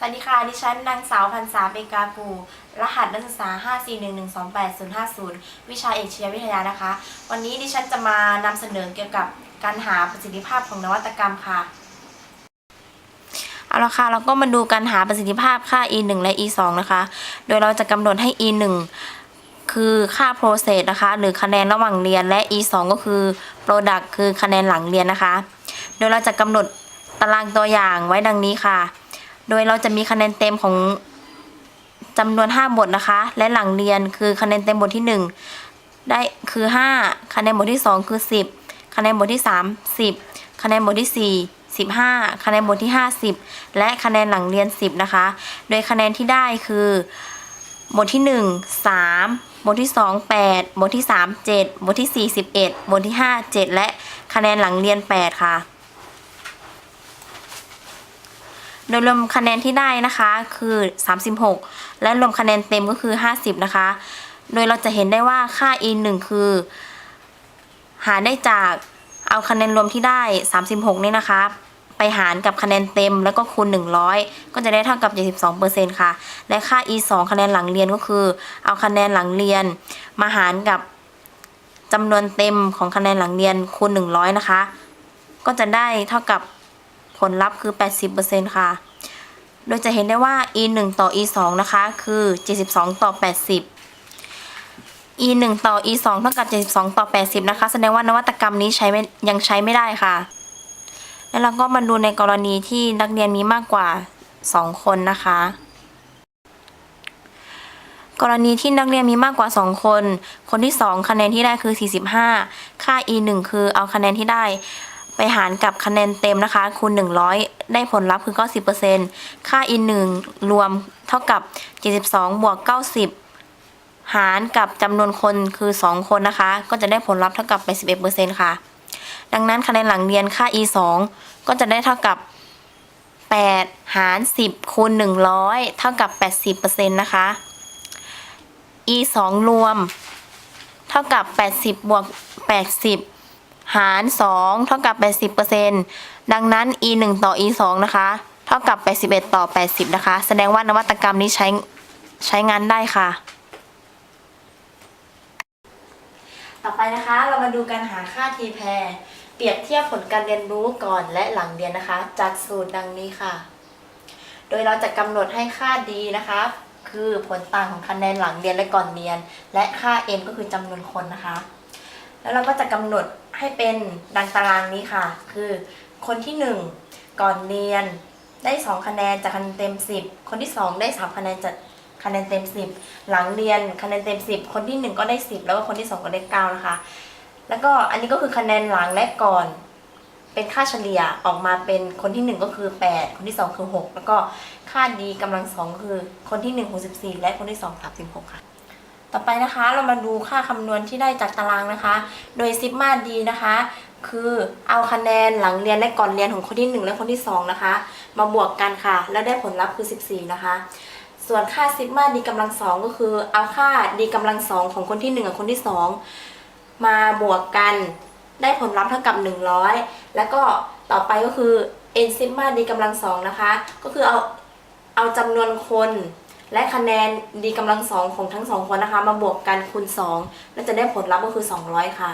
สวัสดีค่ะ ดิฉันนางสาวพันษาเปกาปูรหัสนักศึกษา 541128050 วิชาเอกชีววิทยานะคะ วันนี้ดิฉันจะมานำเสนอเกี่ยวกับการหาประสิทธิภาพของนวัตกรรมค่ะ เอาละค่ะ เราก็มาดูการหาประสิทธิภาพค่า e 1และ e 2นะคะ โดยเราจะกำหนดให้ e 1คือค่า process นะคะ หรือคะแนนระหว่างเรียน และ e 2ก็คือ product คือคะแนนหลังเรียนนะคะ โดยเราจะกำหนดตารางตัวอย่างไว้ดังนี้ค่ะ โดยเราจะมีคะแนนเต็มของจำนวน 5 บทนะคะ และหลังเรียนคือคะแนนเต็มบทที่ 1 ได้คือ 5 คะแนนบทที่ 2 คือ 10 คะแนนบทที่ 3 10 คะแนนบทที่ 4 15 คะแนนบทที่ 50 และคะแนนหลังเรียน 10 นะคะ โดยคะแนนที่ได้คือบทที่ 1 3 บทที่ 2 8 บทที่ 3 7 บทที่ 4 11 บทที่ 5 7 และคะแนนหลังเรียน 8 ค่ะ โดยรวมคะแนนที่ได้นะคะคือ 36 และรวมคะแนนเต็มก็คือ 50 นะคะ โดยเราจะเห็นได้ว่าค่า e 1คือ หาได้จากเอาคะแนนรวมที่ได้ 36 นี่นะคะ ไปหารกับคะแนนเต็มแล้วก็คูณ 100 ก็จะได้เท่ากับ 72%ค่ะ และค่า e 2คะแนนหลังเรียนก็คือ เอาคะแนนหลังเรียน มาหารกับจำนวนเต็มของคะแนนหลังเรียนคูณ 100 นะคะ ก็จะได้เท่ากับ ผลลัพธ์คือ 80%ค่ะ โดยจะเห็นได้ว่า e 1ต่อ e 2นะคะ คือ 72 ต่อ 80 e 1ต่อ e 2เท่ากับ 72 ต่อ 80 นะคะ แสดงว่านวัตกรรมนี้ใช้ยังใช้ไม่ได้ค่ะ แล้วเราก็มาดูในกรณีที่นักเรียนมีมากกว่า 2 คนนะคะ กรณีที่นักเรียนมีมากกว่า 2 คน คนที่ 2 คะแนนที่ได้คือ 45 ค่า e 1คือเอาคะแนนที่ได้ ไปหารกับคะแนนเต็มนะคะ คูณ 100 ได้ผลลัพธ์คือ 90%ค่า e 1รวมเท่ากับ 72 บวก 90 หารกับจำนวนคนคือ 2 คนนะคะ ก็จะได้ผลลัพธ์เท่ากับ 81%ค่ะ ดังนั้นคะแนนหลังเรียนค่า e 2ก็จะได้เท่ากับ 8 หาร 10 คูณ 100 เท่ากับ 80%นะคะ e 2รวม เท่ากับ 80 บวก 80 หาร 2 เท่ากับ 80%ดังนั้น e 1ต่อ e 2นะคะ เท่ากับ 81 ต่อ 80 นะคะ แสดงว่านวัตกรรมนี้ใช้ใช้งานได้ค่ะ ต่อไปนะคะ เรามาดูการหาค่า t แพรเปรียบเทียบผลการเรียนรู้ก่อนและหลังเรียนนะคะ จากสูตรดังนี้ค่ะ โดยเราจะกำหนดให้ค่า d นะคะ คือผลต่างของคะแนนหลังเรียนและก่อนเรียน และค่า n ก็คือจำนวนคนนะคะ แล้วเราก็จะกำหนด ให้เป็นดังตารางนี้ค่ะ คือคนที่ 1 ก่อนเรียนได้ 2 คะแนนจากคะแนนเต็ม 10 คนที่ 2 ได้ 3 คะแนนจากคะแนนเต็ม 10 หลังเรียนคะแนนเต็ม 10 คนที่ 1 ก็ได้ 10 แล้วก็คนที่ 2 ก็ได้9นะคะ แล้วก็อันนี้ก็คือคะแนนหลังและก่อน เป็นค่าเฉลี่ยออกมาเป็นคนที่ 1 ก็คือ 8 คนที่ 2 คือ 6 แล้วก็ค่าดีกำลังสองคือคนที่1 64และคนที่ 2 36 ค่ะ ต่อไปนะคะเรามาดูค่าคำนวณที่ได้จากตารางนะคะ โดยซิกมาดีนะคะ คือเอาคะแนนหลังเรียนและก่อนเรียนของคนที่ 1 และคนที่ 2 นะคะ มาบวกกันค่ะ แล้วได้ผลลัพธ์คือ 14 นะคะ ส่วนค่าซิกมาดีกำลังสองก็คือ เอาค่าดีกำลังสองของคนที่ 1 กับคนที่ 2 มาบวกกันได้ผลลัพธ์เท่ากับ 100 แล้วก็ต่อไปก็คือ n ซิกมาดีกำลังสองนะคะ ก็คือเอาเอาจำนวนคน และคะแนนดีกำลังสองของทั้งสองคนนะคะ มาบวกกันคูณ2แล้วจะได้ผลลัพธ์ก็คือ 200 ค่ะ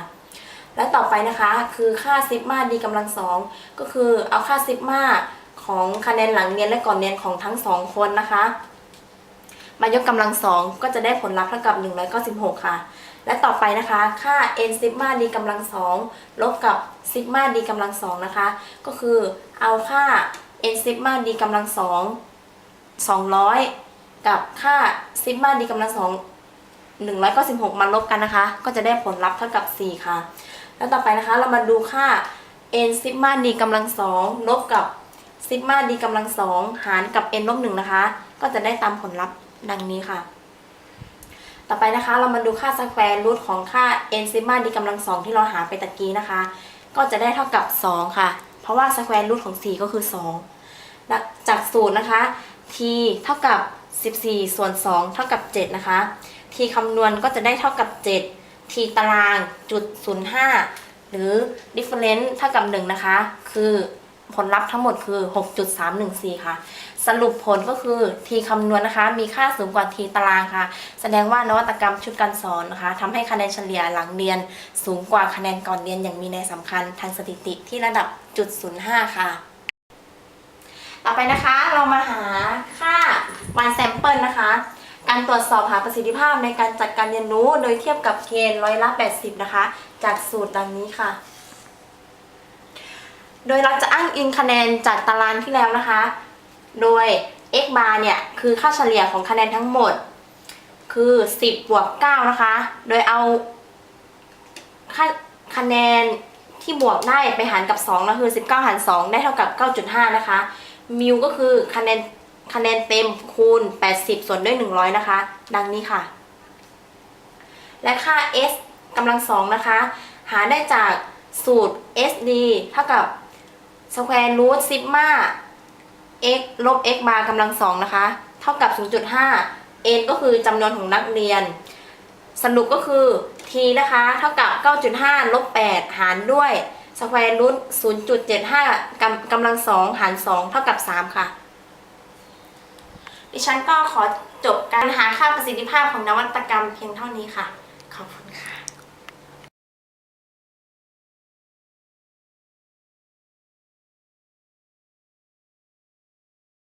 และต่อไปนะคะคือค่าซิกมาดีกำลังสองก็คือเอาค่าซิกมาของคะแนนหลังเรียนและก่อนเรียนของทั้งสองคนนะคะ มายกกำลังสองก็จะได้ผลลัพธ์เท่ากับ 196 ค่ะ และต่อไปนะคะ ค่า n ซิกมาดีกำลังสองลบกับซิกมาดีกำลังสองนะคะ ก็คือเอาค่า n ซิกมาดีกำลังสอง200 กับค่าซิกมาดีกำลังสอง196มาลบกันนะคะ ก็จะได้ผลลัพธ์เท่ากับ4ค่ะ แล้วต่อไปนะคะเรามาดูค่า n ซิกมาดีกำลังสองลบกับซิกมาดีกำลังสองหารกับ n ลบหนึ่งนะคะ ก็จะได้ตามผลลัพธ์ดังนี้ค่ะ ต่อไปนะคะเรามาดูค่าสแควร์รูทของค่า n ซิกมาดีกำลังสองที่เราหาไปตะกี้นะคะ ก็จะได้เท่ากับ 2 ค่ะ เพราะว่าสแควร์รูทของ 4 ก็คือ 2 จากสูตรนะคะ t เท่ากับ 14 ส่วน 2 เท่ากับ 7 นะคะ t คำนวณก็จะได้เท่ากับ 7 t ตารางจุด05 หรือ difference เท่ากับ 1 นะคะ คือผลลัพธ์ทั้งหมดคือ 6.314 ค่ะ สรุปผลก็คือ t คำนวณนะคะ มีค่าสูงกว่า t ตารางค่ะ แสดงว่านวัตกรรมชุดการสอนนะคะทำให้คะแนนเฉลี่ยหลังเรียน สูงกว่าคะแนนก่อนเรียนอย่างมีนัยสำคัญทางสถิติที่ระดับจุด05 ค่ะ ต่อไปนะคะเรามาหา ค่า one sample นะคะ การตรวจสอบหาประสิทธิภาพในการจัดการเรียนรู้โดยเทียบกับเกณฑ์ร้อยละ 80 นะคะ จากสูตรดังนี้ค่ะ โดยเราจะอ้างอิงคะแนนจากตารางที่แล้วนะคะ โดย x bar เนี่ยคือค่าเฉลี่ยของคะแนนทั้งหมด คือ 10 บวก 9 นะคะ โดยเอาค่าคะแนนที่บวกได้ไปหารกับ2นะคือ 19 หาร 2 ได้เท่ากับ 9.5 นะคะ มิวก็คือคะแนน คะแนนเต็มคูณ 80 ส่วนด้วย 100 นะคะ ดังนี้ค่ะ และค่า s กำลังสองนะคะ หาได้จากสูตร sd เท่ากับ square root sigma x ลบ x bar กำลังสองนะคะ เท่ากับ 0.5 n ก็คือจำนวนของนักเรียน สรุปก็คือ t นะคะ เท่ากับ 9.5 ลบ 8 หารด้วย square root 0.75กำกำลังสองหาร 2 เท่ากับ 3 ค่ะ ดิฉันก็ขอจบการหาค่าประสิทธิภาพของนวัตกรรมเพียงเท่านี้ค่ะ ขอบคุณค่ะ